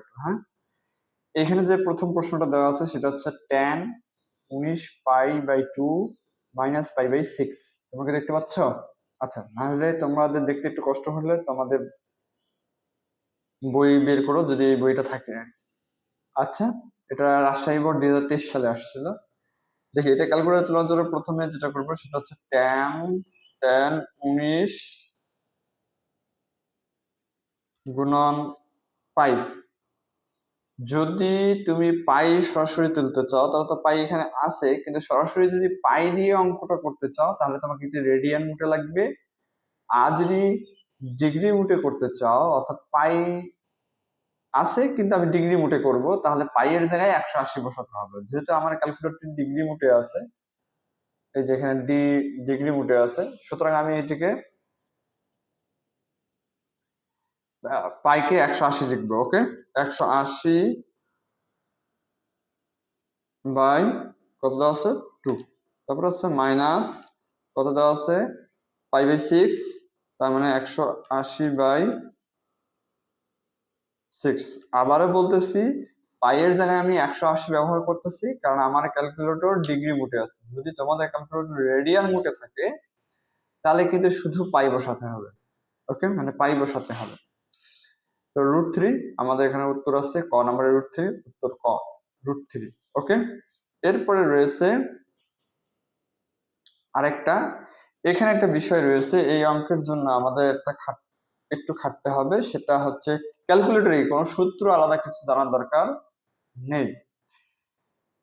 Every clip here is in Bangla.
একটু হ্যাঁ? এখানে যে প্রথম প্রশ্নটা দেওয়া আছে, সেটা হচ্ছে ট্যান উনিশ pi by two minus pi by six তোমাকে দেখতে পাচ্ছ? আচ্ছা নাহলে তোমাদের দেখতে একটু কষ্ট হলে তোমাদের বই বের করো যদি এই বইটা থাকে। আচ্ছা এটা রাজশাহী বোর্ড দুই হাজার তেইশ সালে আসছিল। দেখি, এটা ক্যালকুলেটর তোলার জন্য প্রথমে যেটা করব, সেটা হচ্ছে ট্যান ট্যান উনিশ গুণন পাই। যদি তুমি পাই সরাসরি তুলতে চাও, তাহলে তো পাই এখানে আছে, কিন্তু সরাসরি যদি পাই দিয়ে অঙ্কটা করতে চাও, তাহলে তোমাকে একটু রেডিয়ান মুটে লাগবে। আর যদি ডিগ্রি মুটে করতে চাও, অর্থাৎ পাই আছে, কিন্তু আমি ডিগ্রি মুটে করব, তাহলে পাই এর জায়গায় একশো আশি বসাতে হবে। যেহেতু আমার ক্যালকুলেটরটি ডিগ্রি মুটে আছে, এই যে এখানে ডি, ডিগ্রি মুটে আছে, সুতরাং আমি এটিকে পাইকে একশো আশি লিখব, ওকে? একশো আশি বাই কত দেওয়া আছে? টু। তারপর হচ্ছে মাইনাস কত দেওয়া আছে? পাই বাই সিক্স, তার মানে একশো আশি বাই সিক্স। আবারও বলতেছি, পাইয়ের জায়গায় আমি একশো আশি ব্যবহার করতেছি, কারণ আমার ক্যালকুলেটর ডিগ্রি মুটে আছে। যদি তোমাদের ক্যালকুলেটর রেডিয়ান মুটে থাকে, তাহলে কিন্তু শুধু পাই বসাতে হবে, ওকে? মানে পাই বসাতে হবে। তো রুট থ্রি আমাদের এখানে উত্তর আছে, ক নাম্বারের রুট থ্রি উত্তর ক রুট থ্রি ওকে এরপরে রয়েছে আরেকটা। এখানে একটা বিষয় রয়েছে, এই অঙ্কের জন্য আমাদের একটা একটু খাটতে হবে, সেটা হচ্ছে ক্যালকুলেটরে কোনো সূত্র আলাদা কিছু জানার দরকার নেই।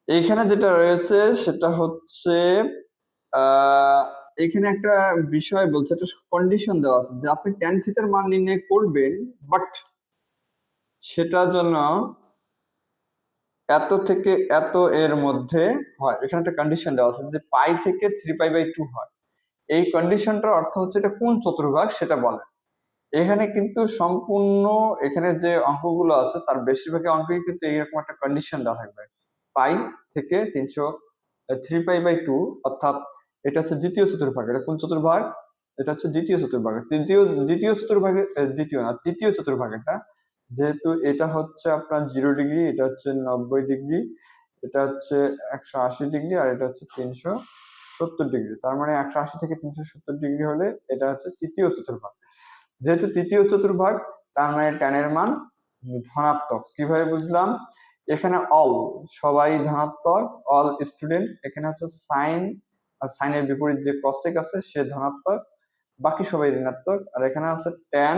এইখানে যেটা রয়েছে, সেটা হচ্ছে এখানে একটা বিষয় বলছে, একটা কন্ডিশন দেওয়া আছে যে আপনি ট্যান থিটার মান নির্ণয় করবেন বাট সেটার জন্য এত থেকে এত এর মধ্যে হয়। এখানে একটা কন্ডিশন দেওয়া আছে যে পাই থেকে থ্রি পাই বাই টু হয়। এই কন্ডিশনটার অর্থ হচ্ছে এটা কোন চতুর্ভাগ সেটা বলে। এখানে কিন্তু সম্পূর্ণ এখানে যে অঙ্কগুলো আছে তার বেশিরভাগ অঙ্কই কিন্তু এইরকম একটা কন্ডিশন দেওয়া থাকবে। পাই থেকে তিনশো থ্রি পাই বাই টু অর্থাৎ এটা হচ্ছে দ্বিতীয় চতুর্ভাগ। এটা কোন চতুর্ভাগ? এটা হচ্ছে দ্বিতীয় চতুর্ভাগ। তৃতীয়, দ্বিতীয় চতুর্ভাগে দ্বিতীয় না, তৃতীয় চতুর্ভাগ এটা। যেহেতু এটা হচ্ছে আপনার জিরো ডিগ্রি এটা হচ্ছে নব্বই ডিগ্রি এটা হচ্ছে একশো আশি ডিগ্রি আর এটা হচ্ছে তিনশো সত্তর ডিগ্রি তার মানে একশো আশি থেকে তিনশো সত্তর ডিগ্রি হলে এটা হচ্ছে তৃতীয় চতুর্ভাগ। যেহেতু তৃতীয় চতুর্ভাগ, তার মানে ট্যানের মান ধনাত্মক। কীভাবে বুঝলাম? এখানে অল সবাই ধনাত্মক অল স্টুডেন্ট এখানে হচ্ছে সাইন আর সাইনের বিপরীত যে কসেক আছে সে ধনাত্মক, বাকি সবাই ঋণাত্মক। আর এখানে আছে ট্যান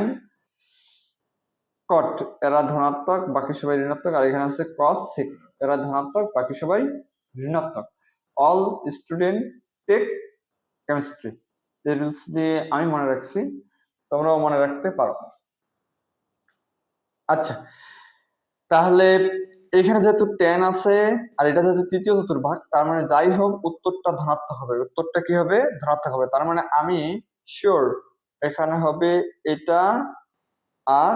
কট এরা ধনাত্মক, বাকি সবাই ঋণাত্মক, আর এখানে আছে কস সিক এরা ধনাত্মক, বাকি সবাই ঋণাত্মক। অল স্টুডেন্ট টেক কেমিস্ট্রি এই রুলস দিয়ে আমি মনে রাখছি, তোমরাও মনে রাখতে পারো। আচ্ছা তাহলে এখানে যেহেতু টেন আছে, আর এটা যেহেতু তৃতীয় চতুর্ভাগ, তার মানে যাই হোক, উত্তরটা ধনাত্মক হবে। উত্তরটা কি হবে? ধনাত্মক হবে। তার মানে আমি শিওর এখানে হবে এটা আর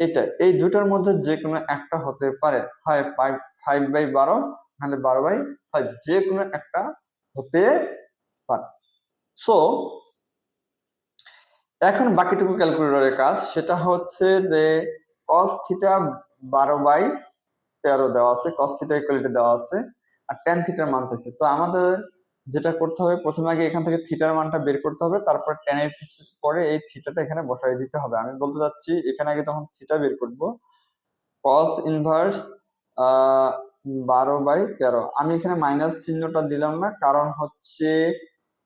এটা, এই দুটার মধ্যে যে কোনো একটা হতে পারে। হয় ফাইভ বাই বারো, নাহলে বারো বাই ফাইভ যে কোনো একটা হতে পারে। সো এখন বাকিটুকু ক্যালকুলেটরের কাজ, সেটা হচ্ছে যে কস থিটা বারো বাই তেরো দেওয়া আছে কস থিটা ইকুয়ালিটি দেওয়া আছে, আর টেন থিটার মান চাইছে। তো আমাদের যেটা করতে হবে, প্রথমে আগে এখান থেকে থিটার মানটা বের করতে হবে, তারপর টেন এর পরে এই থিটাটা এখানে বসাই দিতে হবে। আমি বলতে চাচ্ছি, এখানে আগে তখন থিটা বের করব কস ইনভার্স বারো বাই তেরো। আমি এখানে মাইনাস চিহ্নটা দিলাম না, কারণ হচ্ছে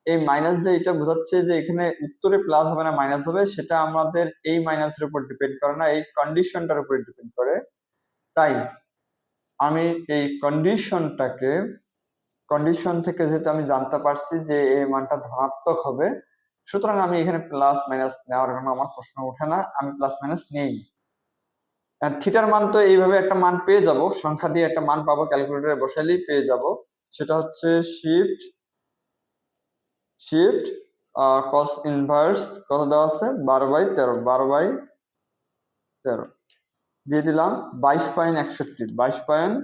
এই মাইনাস দিয়ে এটা বোঝাচ্ছে যে এখানে উত্তরে প্লাস হবে না মাইনাস হবে, সেটা আমাদের এই মাইনাসের উপর ডিপেন্ড করে না, এই কন্ডিশনটার উপর ডিপেন্ড করে। তাই আমি এই কন্ডিশনটাকে কন্ডিশন থেকে যেহেতু আমি জানতে পারছি যে এই মানটা ধনাত্মক হবে, সুতরাং আমি এখানে প্লাস মাইনাস নেওয়ার জন্য আমার প্রশ্ন ওঠে না, আমি প্লাস মাইনাস নেই। থিটার মান তো এইভাবে একটা মান পেয়ে যাব, সংখ্যা দিয়ে একটা মান পাবো ক্যালকুলেটরে বসাইলেই পেয়ে যাব। সেটা হচ্ছে শিফট শিফট কস ইনভার্স কত দেওয়া আছে? বারো বাই তেরো, বারো বাই তেরো। দিয়ে দিলাম বাইশ পয়েন্ট একষট্টি, বাইশ পয়েন্ট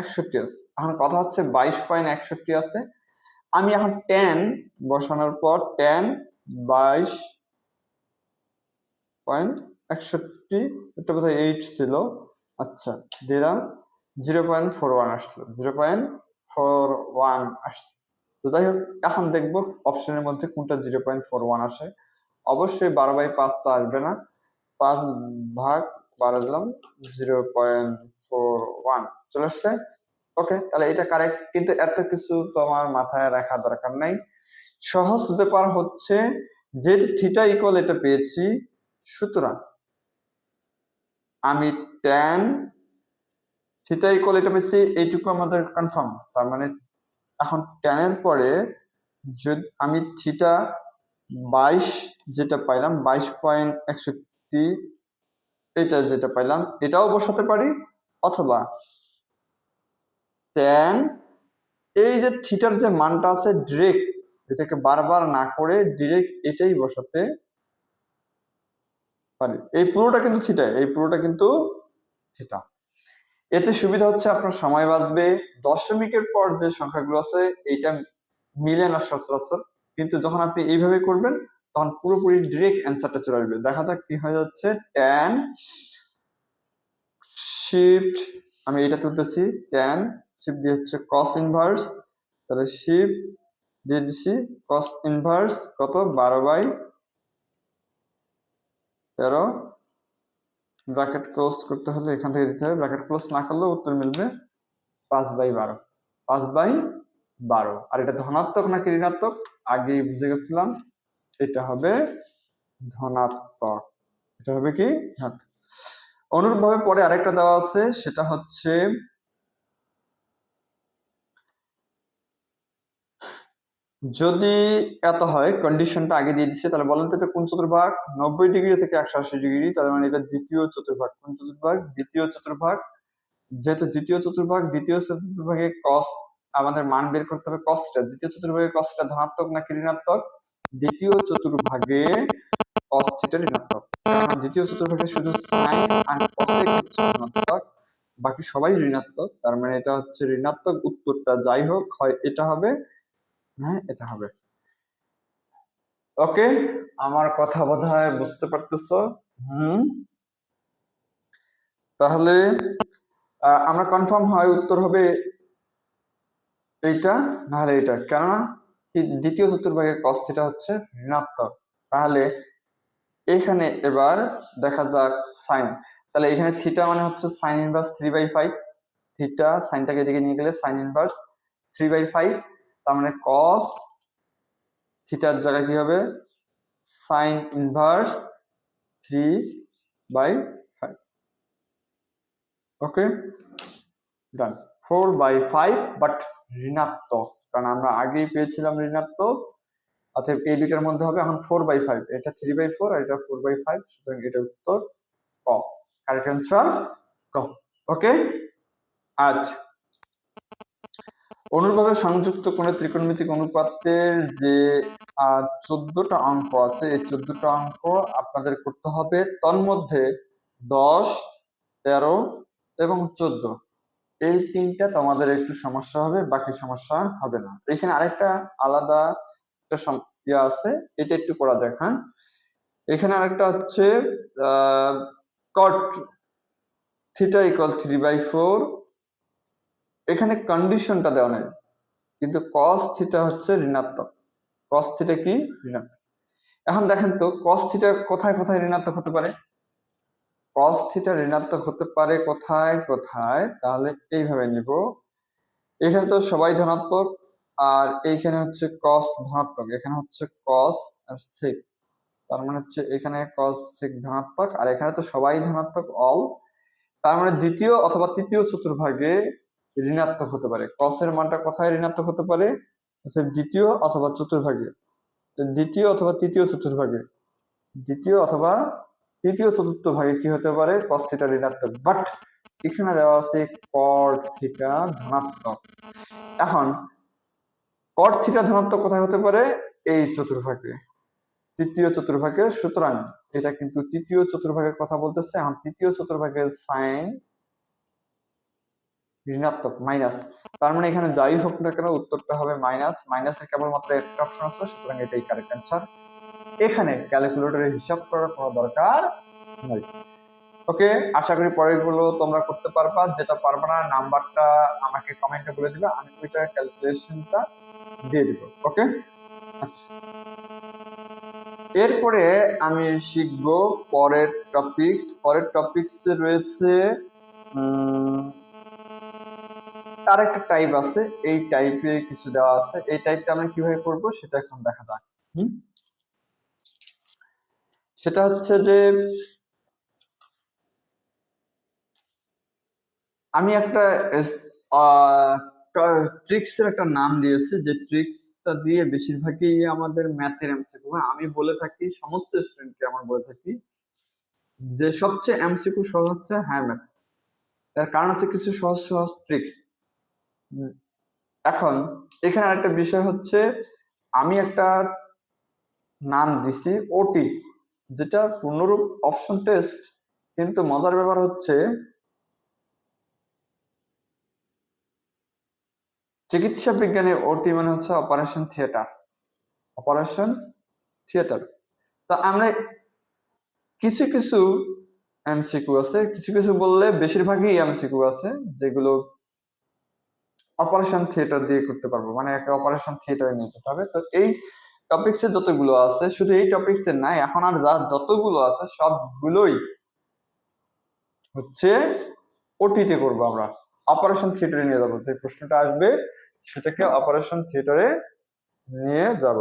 একষট্টি আছে। এখন কথা হচ্ছে বাইশ পয়েন্ট একষট্টি আছে। আমি এখন টেন বসানোর পর টেন বাইশ পয়েন্ট একষট্টি, এটা বোধহয় এইট ছিল। আচ্ছা দিলাম জিরো পয়েন্ট ফোর ওয়ান আসলো। জিরো পয়েন্ট ফোর ওয়ান আসছে। তো যাই হোক, এখন দেখব অপশনের মধ্যে কোনটা জিরো পয়েন্ট ফোর ওয়ান আসে। অবশ্যই বারো বাই পাঁচ তো আসবে না। পাঁচ ভাগ বারো দিলাম জিরো পয়েন্ট ফোর ওয়ান চলে আসছে? ওকে তাহলে এটা কারেক্ট কিন্তু এত কিছু তো আমার মাথায় রাখা দরকার নাই। সহজ ব্যাপার হচ্ছে যে থিটা ইকুয়াল এটা পেয়েছি, সুতরাং আমি ট্যান থিটা ইকুয়াল এটা পেয়েছি, এইটুকু আমাদের কনফার্ম তার মানে এখন ট্যানের পরে যদি আমি থিটা বাইশ যেটা পাইলাম, বাইশ পয়েন্ট একষট্টি এটা যেটা পাইলাম, এটাও বসাতে পারি, অথবা ট্যান এই যে থিটার যে মানটা আছে ডিরেক্ট এটাকে বারবার না করে ডিরেক্ট এটাই বসাতে পারি। এই পুরোটা কিন্তু থিটা, এই পুরোটা কিন্তু থিটা। এতে সুবিধা হচ্ছে আপনার সময় বাঁচবে, দশমিকের পর যে সংখ্যাগুলো আছে, এইটা মিলে না সচরাচর। কিন্তু যখন আপনি এইভাবে করবেন তখন পুরোপুরি ডিরেক্ট অ্যান্সারটা চলে আসবে। দেখা যাক কি হয়ে যাচ্ছে। ট্যান শিফট আমি এটা তুলতেছি। ট্যান শিফট দিয়ে হচ্ছে কস ইনভার্স তাহলে শিফট দিয়ে দিচ্ছি কস ইনভার্স কত? বারো বাই তেরো। ব্র্যাকেট ক্লোজ করতে হলে এখান থেকে দিতে হবে। ব্র্যাকেট ক্লোজ না করলেও উত্তর মিলবে পাঁচ বাই বারো। পাঁচ বাই বারো। আর এটা ধনাত্মক নাকি ঋণাত্মক? আগেই বুঝে গেছিলাম। এটা হবে ধনাত্মক। এটা হবে কি? অনুরূপভাবে পরে আরেকটা দেওয়া আছে, সেটা হচ্ছে যদি এত হয় কন্ডিশনটা আগে দিয়ে দিচ্ছে, তাহলে বলেন তো এটা কোন চতুর্ভাগ? নব্বই ডিগ্রি থেকে একশো আশি ডিগ্রি তার মানে এটা দ্বিতীয় চতুর্ভাগ। কোন চতুর্ভাগ? দ্বিতীয় চতুর্ভাগ। যেহেতু দ্বিতীয় চতুর্ভাগ, দ্বিতীয় চতুর্ভাগে কস আমাদের মান বের করতে হবে কসটা দ্বিতীয় চতুর্ভাগে কসটা ধনাত্মক নাকি ঋণাত্মক? দ্বিতীয় চতুর্ভাগে থিটা ঋণাত্মক দ্বিতীয় চতুর্ভাগে শুধু সাইন আর কসেক হচ্ছে ধনাত্মক বাকি সবাই ঋণাত্মক। তার মানে এটা হচ্ছে ঋণাত্মক উত্তরটা যাই হোক, হয় এটা হবে হ্যাঁ এটা হবে। ওকে, আমার কথা বোধ হয় বুঝতে পারতেছ? হুম। তাহলে আমরা কনফার্ম হয় উত্তর হবে এইটা, নাহলে এটা কেননা দ্বিতীয় চতুর্ভাগের কস থিটা হচ্ছে ঋণাত্মক। তাহলে এখানে এবার দেখা যাক সাইন তাহলে এখানে থিটা মানে হচ্ছে sine inverse three by five theta সাইনটাকে এদিকে নিয়ে গেলে sine inverse three by five তার মানে কস থিটার জায়গায় কি হবে? Sine inverse three by five okay done four by five but ঋণাত্মক। কারণ আমরা আগেই পেয়েছিলাম ঋণাত্মক, অতএব এই দুইটার মধ্যে হবে এখন ফোর বাই ফাইভ এটা থ্রি বাই ফোর আর এটা ফোর বাই ফাইভ সুতরাং এটা উত্তর ক। কারেক্ট অ্যান্সার ক। ওকে আচ্ছা অনুরূপভাবে সংযুক্ত কোণের ত্রিকোণমিতিক অনুপাতের যে চোদ্দটা অঙ্ক আছে, এই চোদ্দটা অঙ্ক আপনাদের করতে হবে। তন্মধ্যে দশ, তেরো এবং চোদ্দ। এই তিনটা তোমাদের একটু সমস্যা হবে, বাকি সমস্যা হবে না। এখানে আরেকটা আলাদা একটা ইয়ে আছে, এটা একটু করা যাক হ্যাঁ? এখানে আরেকটা হচ্ছে cot theta equal three by four এখানে কন্ডিশনটা দেওয়া নাই, কিন্তু কস থিটা হচ্ছে ঋণাত্মক। কস থিটা কি? ঋণাত্মক। এখন দেখেন তো কস থিটা কোথায় কোথায় ঋণাত্মক হতে পারে? কস থিটা ঋণাত্মক হতে পারে কোথায়? কোথায়? তাহলে এইভাবে নিব। এখানে তো সবাই ধনাত্মক, আর এইখানে হচ্ছে কস ধনাত্মক। এখানে হচ্ছে কস আর সেক তার মানে হচ্ছে এখানে কস সেক ধনাত্মক, আর এখানে তো সবাই ধনাত্মক অল তার মানে দ্বিতীয় অথবা তৃতীয় চতুর্ভাগে ঋণাত্মক হতে পারে। কসের মানটা কোথায় ঋণাত্মক হতে পারে? দ্বিতীয় অথবা চতুর্ভাগে। দ্বিতীয় অথবা তৃতীয় চতুর্ভাগে। দ্বিতীয় অথবা তৃতীয় চতুর্থ ভাগে কি হতে পারে? কস থিটা ঋণাত্মক। বাট এখানে দেওয়া আছে কট থিটা ধনাত্মক। এখন কট থিটা ধনাত্মক কোথায় হতে পারে? এই চতুর্ভাগে। তৃতীয় চতুর্ভাগে। সুতরাং, এটা কিন্তু তৃতীয় চতুর্ভাগের কথা বলতেছে। এখন তৃতীয় চতুর্ভাগের সাইন ঋণাত্মক মাইনাস তার মানে এখানে যাই হোক না কেন, উত্তরটা হবে মাইনাস মাইনাসের কেবলমাত্র একটা অপশন আছে, সুতরাং এটাই কারেক্ট অ্যান্সার এখানে ক্যালকুলেটরে হিসাব করার কোনো দরকার নাই। ওকে আশা করি পরেরগুলো তোমরা করতে পারবা। যেটা পারবে না, নাম্বারটা আমাকে কমেন্টে বলে দিবে, আমি ওইটার ক্যালকুলেশনটা দিয়ে দিব ওকে আচ্ছা। এরপরে আমি শিখব পরের টপিকস পরের টপিকস রয়েছে তার একটা টাইপ আছে। এই টাইপে কিছু দেওয়া আছে। এই টাইপটা আমরা কীভাবে করব সেটা এখন দেখা যাক। হুম? সেটা হচ্ছে যে আমি একটা ট্রিক্সের একটা নাম দিয়েছি যে ট্রিক্সটা দিয়ে বেশিরভাগই আমাদের ম্যাথের এমসিকিউ আমি বলে থাকি, সমস্ত স্টুডেন্টকে আমার বলে থাকি যে সবচেয়ে এমসিকিউ সহজ হচ্ছে হ্যাঁ ম্যাথ তার কারণ হচ্ছে কিছু সহজ সহজ ট্রিক্স এখন এখানে আরেকটা বিষয় হচ্ছে, আমি একটা নাম দিছি ওটি যেটা পূর্ণরূপ অপশন টেস্ট কিন্তু মজার ব্যাপার হচ্ছে, চিকিৎসা বিজ্ঞানে ওটি মানে হচ্ছে অপারেশন থিয়েটার অপারেশন থিয়েটার তো আমরা কিছু কিছু এমসিকিউ আছে, কিছু কিছু বললে বেশিরভাগই এমসিকিউ আছে, যেগুলো অপারেশন থিয়েটার দিয়ে করতে পারব মানে একটা অপারেশন থিয়েটারে নিয়ে যেতে হবে। তো এই টপিক্সে যতগুলো আছে, শুধু এই টপিক্সে নাই, এখন আর যা যতগুলো আছে, সবগুলোই হচ্ছে ওটিতে করব আমরা। অপারেশন থিয়েটারে নিয়ে যাব। যে প্রশ্নটা আসবে, সেটাকে অপারেশন থিয়েটারে নিয়ে যাব।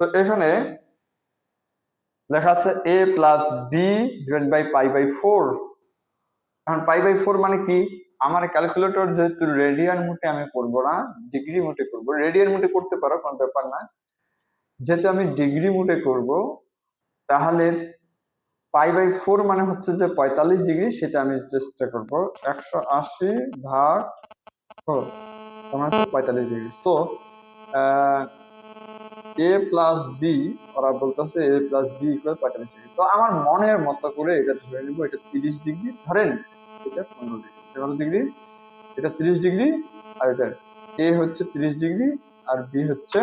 তো এখানে লেখা আছে A plus B divide by pi by four এখন পাই বাই ফোর মানে কি? আমার ক্যালকুলেটর যেহেতু রেডিয়ান মুটে আমি করব না ডিগ্রি মুটে করব। রেডিয়ান মুটে করতে পারো, কোনো ব্যাপার না। যেহেতু আমি ডিগ্রি মুটে করব, তাহলে পাই বাই ফোর মানে হচ্ছে যে পঁয়তাল্লিশ ডিগ্রি সেটা আমি চেষ্টা করব। একশো আশি ভাগ ফোর তোমার হচ্ছে পঁয়তাল্লিশ degree so A plus B ওরা বলতেছে এ প্লাস বি ইকুয়াল পঁয়তাল্লিশ ডিগ্রি তো আমার মনের মতো করে এটা ধরে নিব, এটা তিরিশ ডিগ্রি ধরেন এটা পনেরো ডিগ্রি এটা কত ডিগ্রি এটা তিরিশ ডিগ্রি আর এটা এ হচ্ছে তিরিশ ডিগ্রি আর বি হচ্ছে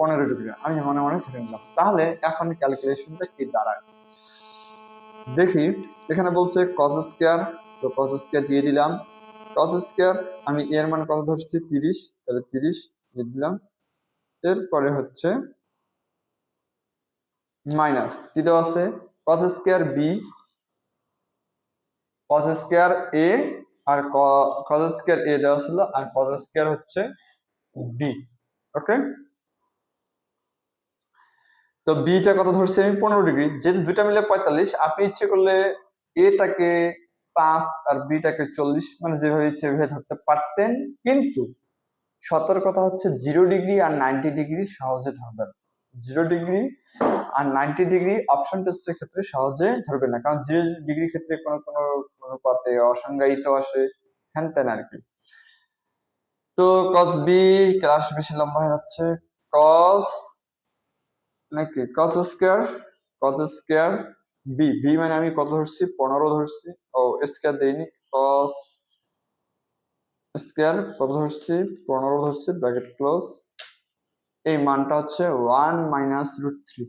পনেরো ডিগ্রি। আমি মনে মনে ধরে নিলাম। তাহলে এখন ক্যালকুলেশনটা কি দাঁড়ায়? দেখি, এখানে বলছে কস স্কোয়ার তো কস স্কোয়ার দিয়ে দিলাম। কস স্কোয়ার আমি এর মান কত ধরছি? তিরিশ। তাহলে তিরিশ দিয়ে দিলাম। এরপরে হচ্ছে মাইনাস কি দেওয়া আছে? Cos square B cos square A R cos square A দেওয়া ছিল, আর কস স্কোয়ার হচ্ছে বি ওকে তো বিটা কত ধরছি আমি? পনেরো ডিগ্রি। যেহেতু দুটা মিলে পঁয়তাল্লিশ, আপনি ইচ্ছে করলে এটাকে পাঁচ আর বিটাকে চল্লিশ মানে যেভাবে ইচ্ছে ভেবে ধরতে পারতেন। কিন্তু সতর্কতা হচ্ছে জিরো ডিগ্রি আর নাইনটি ডিগ্রি সহজে ধরবেন। জিরো ডিগ্রি আর নাইনটি ডিগ্রি অপশন টেস্টের ক্ষেত্রে সহজে ধরবে না। কারণ জিরো ডিগ্রি ক্ষেত্রে কোনো কোনো অনুপাতে অসংজ্ঞায়িত আসে, হ্যান তেন আর কি। তো কস বি ক্লাস বেশি লম্বা হয়ে যাচ্ছে। কস নাকি? Cos square cos square B B মানে আমি কত ধরছি? পনেরো ধরছি। ও স্কোয়ার দেইনি। কস স্কোয়ার কত ধরছি? পনেরো ধরছি ব্র্যাকেট ক্লোজ এই মানটা হচ্ছে one minus root three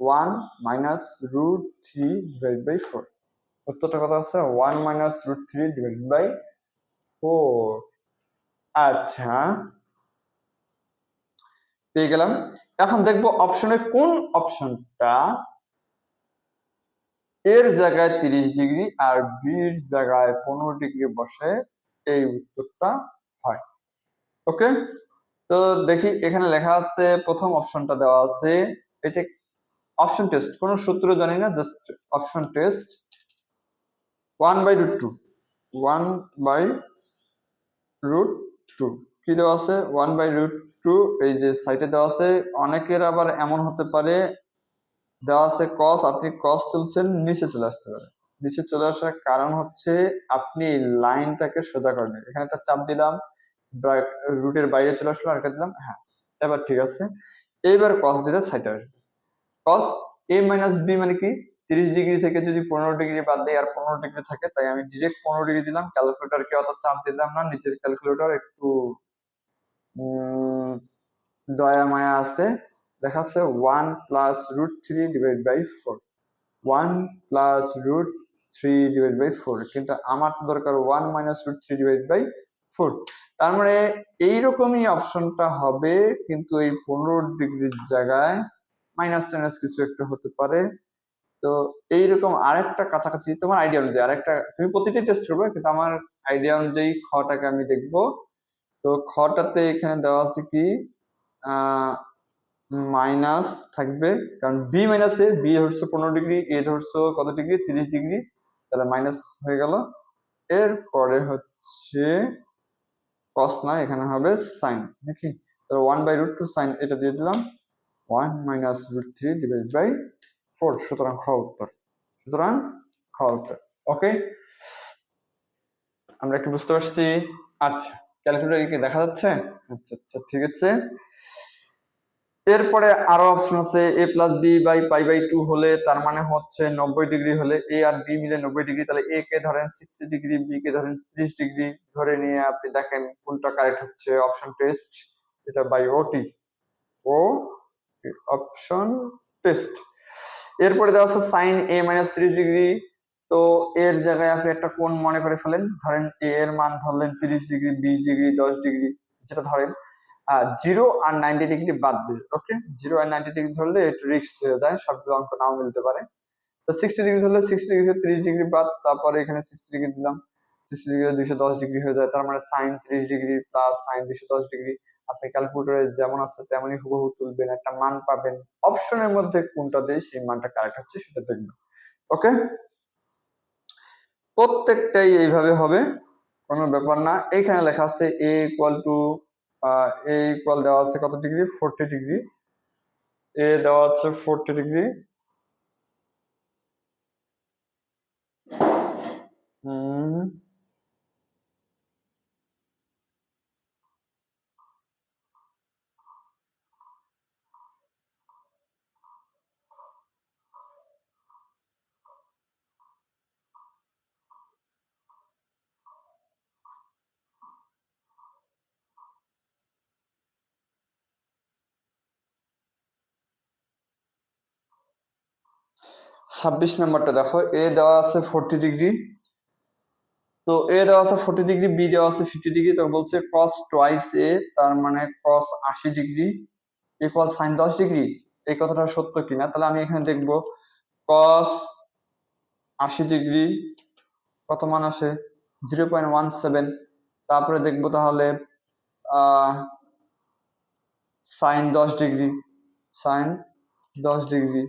one minus root three divide by four উত্তরটা কথা আছে? One minus root three divide by four আচ্ছা। পেয়ে গেলাম। এখন দেখব অপশনে কোন অপশনটা এর জায়গায় তিরিশ ডিগ্রি আর বির জায়গায় পনেরো ডিগ্রি বসে এই উত্তরটা হয়। ওকে তো দেখি এখানে লেখা আছে, প্রথম অপশনটা দেওয়া আছে। এটা অপশন টেস্ট কোনো সূত্র জানি না just option test one by root two one by root two কি দেওয়া আছে? ওয়ান বাই রুট টু এই যে সাইটে দেওয়া আছে, অনেকের আবার এমন হতে পারে, দেওয়া আছে কস আপনি কস তুলছেন, নিচে চলে আসতে পারে। নিচে চলে আসার কারণ হচ্ছে আপনি লাইনটাকে সোজা করেন এখানে একটা চাপ দিলাম রুটের বাইরে চলে আসলো আর দিলাম হ্যাঁ এবার ঠিক আছে। এইবার কস দিলে সাইটে আসবে। কস এ মাইনাস বি মানে কি? তিরিশ ডিগ্রি থেকে যদি পনেরো ডিগ্রি বাদ দেয়, আর পনেরো ডিগ্রি থাকে, তাই আমি ডিরেক্ট পনেরো ডিগ্রি দিলাম ক্যালকুলেটরকে অত চাপ দিলাম না, নিচের ক্যালকুলেটর একটু দয়া, মায়া আছে। দেখাচ্ছে one plus root three divide by four one plus root three divide by four কিন্তু আমার তো দরকার one minus root three divide by four তার মানে এইরকমই অপশনটা হবে, কিন্তু এই পনেরো ডিগ্রির জায়গায় মাইনাস টাইনাস কিছু একটা হতে পারে। তো এইরকম আরেকটা কাছাকাছি, তোমার আইডিয়া অনুযায়ী, আরেকটা, তুমি প্রতিটি টেস্ট করবে, কিন্তু আমার আইডিয়া অনুযায়ী খটাকে আমি দেখব। তো খটাতে এখানে দেওয়া আছে কি? মাইনাস থাকবে, কারণ বি মাইনাস বি ধরছো পনেরো ডিগ্রি এ ধরছো কত ডিগ্রি? তিরিশ ডিগ্রি। তাহলে মাইনাস হয়ে গেল। এরপরে হচ্ছে কস না, এখানে হবে সাইন নাকি? তাহলে one by root two sine এটা দিয়ে দিলাম। One minus root three divide by four সুতরাং খ উত্তর। সুতরাং খ উত্তর। ওকে আমরা কি বুঝতে পারছি? আচ্ছা। ক্যালকুলেটর কি দেখা যাচ্ছে? আচ্ছা আচ্ছা ঠিক আছে। এরপরে আরও অপশন আছে A plus B by pi by two হলে তার মানে হচ্ছে নব্বই ডিগ্রি হলে এ আর বি মিলে নব্বই ডিগ্রি, তাহলে এ কে ধরেন সিক্সটি ডিগ্রি বি কে ধরেন ত্রিশ ডিগ্রি ধরে নিয়ে আপনি দেখেন কোনটা কারেক্ট হচ্ছে। অপশন টেস্ট এটা বাই ওটি ও অপশন টেস্ট এরপরে দেওয়া আছে সাইন এ মাইনাস ত্রিশ ডিগ্রি তো এর জায়গায় আপনি একটা কোণ মনে করে ফেলেন, ধরেন এ এর মান ধরলেন তিরিশ ডিগ্রি, বিশ ডিগ্রি, দশ ডিগ্রি, যেটা ধরেন জিরো আর নাইনটি ডিগ্রি বাদ দিয়ে ওকে জিরো আর নাইনটি ডিগ্রি ধরলে একটু রিস্ক হয়ে যায় সবগুলো অঙ্ক নাও মিলতে পারে। তো সিক্সটি ডিগ্রি ধরলে সিক্সটি ডিগ্রি ত্রিশ ডিগ্রি বাদ, তারপরে এখানে সিক্সটি ডিগ্রি দিলাম সিক্সটি ডিগ্রি দুইশো দশ ডিগ্রি হয়ে যায়, তার মানে সাইন ত্রিশ ডিগ্রি প্লাস সাইন দুইশো দশ ডিগ্রি। আপনি ক্যালকুলেটরে যেমন আছে, তেমনই হুবহু তুলবেন, একটা মান পাবেন। অপশনের মধ্যে কোনটা দিয়ে সেই মানটা কারেক্ট হচ্ছে সেটা দেখবেন ওকে প্রত্যেকটাই এইভাবে হবে, কোনো ব্যাপার না। এইখানে লেখা আছে A equal to A equal দেওয়া আছে কত ডিগ্রি ফোরটি ডিগ্রি এ দেওয়া আছে ফোরটি ডিগ্রি হুম। ছাব্বিশ নাম্বারটা দেখো এ দেওয়া আছে ফোরটি ডিগ্রি তো এ দেওয়া আছে ফোরটি ডিগ্রি বি দেওয়া আছে ফিফটি ডিগ্রি তো বলছে ক্রস টোয়াইস এ তার মানে ক্রস আশি ডিগ্রি ইকুয়াল সাইন দশ ডিগ্রি এই কথাটা সত্য কিনা? তাহলে আমি এখানে দেখব কস আশি ডিগ্রি কত মান আসে? জিরো পয়েন্ট ওয়ান সেভেন তারপরে দেখব তাহলে সাইন দশ ডিগ্রি সাইন দশ ডিগ্রি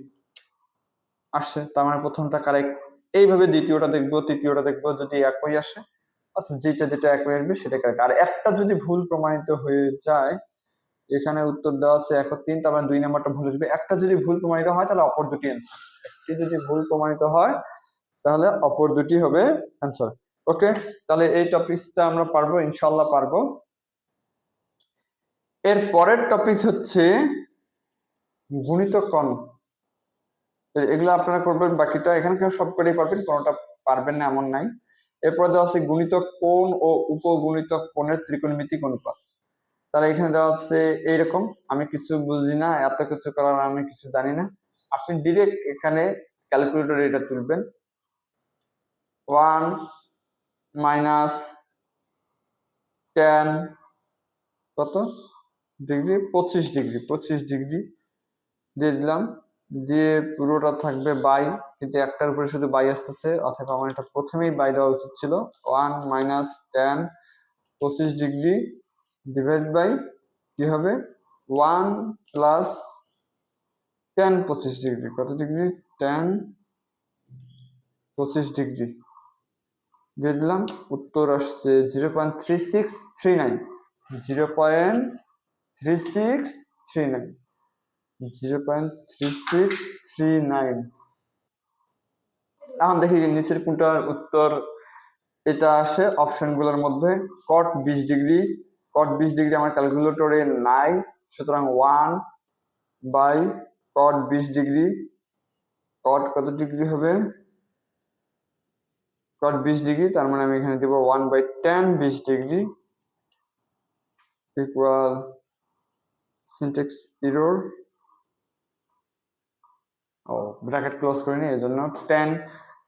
আসছে তার মানে প্রথমটা কারেক্ট এইভাবে দ্বিতীয়টা দেখব, তৃতীয়টা দেখব যদি একই আসে অথবা যেটা যেটা একই আসবে সেটা কারেক্ট আর একটা যদি ভুল প্রমাণিত হয়ে যায়, এখানে উত্তর দেওয়া আছে এক তিন, তার মানে দুই নাম্বারটা ভুল আসবে। একটা যদি ভুল প্রমাণিত হয়, তাহলে অপর দুটি অ্যান্সার একটি যদি ভুল প্রমাণিত হয়, তাহলে অপর দুটি হবে অ্যান্সার ওকে তাহলে এই টপিকসটা আমরা পারব ইনশাল্লাহ পারব। এর পরের টপিক হচ্ছে গুণিতক কণ এগুলো আপনারা করবেন, বাকিটা এখানকার সব করেই পারবেন কোনোটা পারবেন না, এমন নাই। এরপর দেওয়া আছে গুণিতক কোণ ও উপগুণিতক কোণের ত্রিকোণমিতিক অনুপাত। তাহলে এখানে দেওয়া আছে এইরকম, আমি কিছু বুঝি না, এত কিছু করার আমি কিছু জানি না। আপনি ডিরেক্ট এখানে ক্যালকুলেটর এটা তুলবেন। ওয়ান মাইনাস টেন কত? ডিগ্রি পঁচিশ ডিগ্রি পঁচিশ ডিগ্রি দিয়ে দিলাম। দিয়ে পুরোটা থাকবে বাই কিন্তু একটার উপরে শুধু বাই আসতেছে, অথবা আমার এটা প্রথমেই বাই দেওয়া উচিত ছিল। ওয়ান মাইনাস টেন পঁচিশ ডিগ্রি ডিভাইড বাই কি হবে? ওয়ান প্লাস টেন পঁচিশ ডিগ্রি কত ডিগ্রি টেন পঁচিশ ডিগ্রি দিয়ে দিলাম, উত্তর আসছে zero point three six three nine zero point three six three nine zero point three six three nine এখন দেখি নিচের কোনটার উত্তর, এটা আসে অপশনগুলোর মধ্যে। কট বিশ ডিগ্রি কট বিশ ডিগ্রি আমার ক্যালকুলেটরে নাই, সুতরাং ওয়ান বাই কট বিশ ডিগ্রি কট কত ডিগ্রি হবে? কট বিশ ডিগ্রি, তার মানে আমি এখানে দিব ওয়ান বাই টেন বিশ ডিগ্রি ইকুয়াল সিনটেক্স ইরোর ও ব্র্যাকেট ক্লোজ করিনি এই জন্য টেন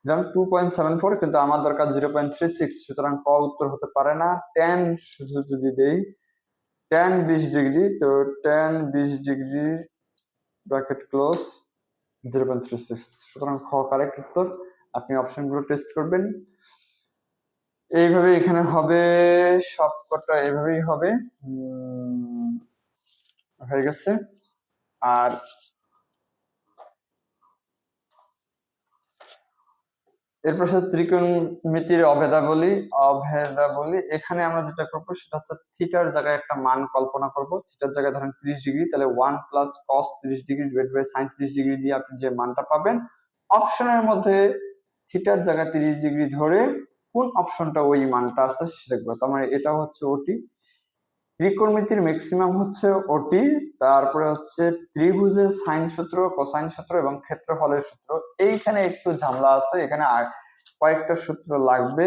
যেমন টু পয়েন্ট সেভেন ফোর কিন্তু আমার দরকার জিরো পয়েন্ট থ্রি সিক্স সুতরাং ক উত্তর হতে পারে না। টেন শুধু যদি দেই টেন বিশ ডিগ্রি, তো টেন বিশ degree bracket close zero point three six সুতরাং খ কারেক্ট উত্তর। আপনি অপশনগুলো টেস্ট করবেন। এইভাবে এখানে হবে, সবকটা এইভাবেই হবে। হয়ে গেছে। আর এরপর হচ্ছে ত্রিকোণমিতির অভেদাবলী অভেদাবলী। এখানে আমরা যেটা করব সেটা হচ্ছে থিটার জায়গায় একটা মান কল্পনা করব। থিটার জায়গায় ধরেন ত্রিশ ডিগ্রি, তাহলে ওয়ান প্লাস কস ত্রিশ ডিগ্রি ডিভাইড বাই সাইন ত্রিশ ডিগ্রি দিয়ে আপনি যে মানটা পাবেন, অপশনের মধ্যে থিটার জায়গায় তিরিশ ডিগ্রি ধরে কোন অপশনটা ওই মানটা আসছে সেটা দেখব। তার মানে এটা হচ্ছে ওটি। ত্রিকোণমিতির ম্যাক্সিমাম হচ্ছে ওটি তারপরে হচ্ছে ত্রিভুজের সাইন সূত্র কোসাইন সূত্র এবং ক্ষেত্রফলের সূত্র। এইখানে একটু ঝামেলা আছে, এখানে কয়েকটা সূত্র লাগবে।